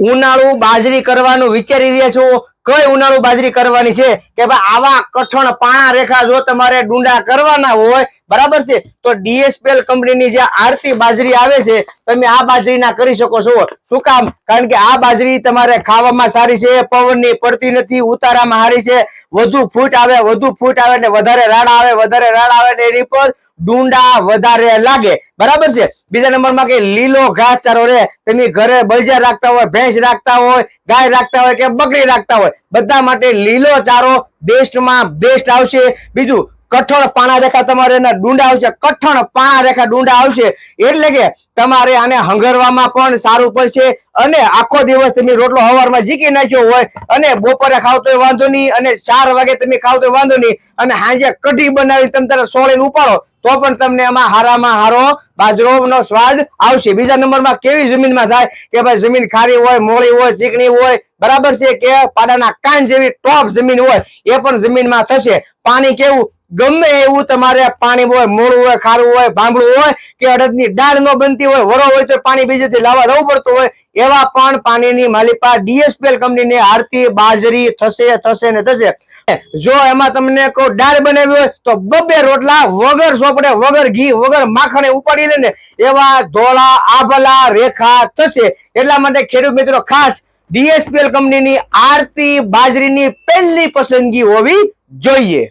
ઉનાળુ બાજરી કરવાનું વિચારી રહ્યા છો? કઈ ઉનાળુ બાજરી કરવાની છે? કે ભાઈ આવા કઠણ પાણા રેખા જો તમારે ડુંડા કરવાના હોય, બરાબર છે? તો ડીએસપીએલ કંપનીની જે આરતી બાજરી આવે છે તમે આ બાજરીના કરી શકો છો. શું કામ? કારણ કે આ બાજરી તમારે ખાવામાં સારી છે, પવનની પડતી નથી, ઉતારામાં સારી છે. વધુ ફૂટ આવે, વધુ ફૂટ આવે ને વધારે રાડ આવે, વધારે રાડ આવે ને એની પર ડુંડા વધારે લાગે. બરાબર છે? બીજા નંબરમાં કે લીલો ઘાસ ચારો રે. તમે ઘરે બળજા રાખતા હોય, ભેંસ રાખતા હોય, ગાય રાખતા હોય કે બકરી રાખતા હોય, બધા માટે લીલો ચારો બેસ્ટમાં બેસ્ટ આવશે. બીજું કઠણ પાણા રેખા તમારે એના ડુંડા આવશે. કઠણ પાણા રેખા ડુંડા આવશે. એટલે કે તમારે આને હંગરવામાં પણ સારું પડશે અને આખો દિવસ તમે રોટલો હવારમાં ઝીકી નાખ્યો હોય અને બપોરે ખાવ તોય વાંધો નહીં અને ચાર વાગે તમે ખાવ તો વાંધો નહીં અને સાંજે કઢી બનાવી તમે તારે સોળીને ઉપાડો, તો પણ તમને એમાં હારામાં હારો બાજરોનો સ્વાદ આવશે. બીજા નંબરમાં કેવી જમીનમાં થાય કે ભાઈ જમીન ખારી હોય, મોળી હોય, ચીકણી હોય, બરાબર છે કે પાડાના કાન જેવી ટોપ જમીન હોય, એ પણ જમીનમાં થશે. પાણી કેવું? ગમે એવું તમારે પાણી હોય, મોડું હોય, ખારું હોય ભાંભળું હોય કે અડદની દાળ ન બનતી હોય, વરો હોય તો પાણી બીજેથી લાવવા જવું પડતું હોય. એવા પણ પાણીની માલિકા ડીએસપીએલ કંપનીની આરતી બાજરી થશે થશે ને થશે. જો એમાં તમને કોઈ દાળ બનાવી હોય તો બબે રોટલા વગર સોપડે, વગર ઘી, વગર માખણે ઉપાડી લે એવા ધોળા, આભલા રેખા થશે. એટલા માટે ખેડૂત મિત્રો ખાસ ડીએસપીએલ કંપનીની આરતી બાજરીની પહેલી પસંદગી હોવી જોઈએ.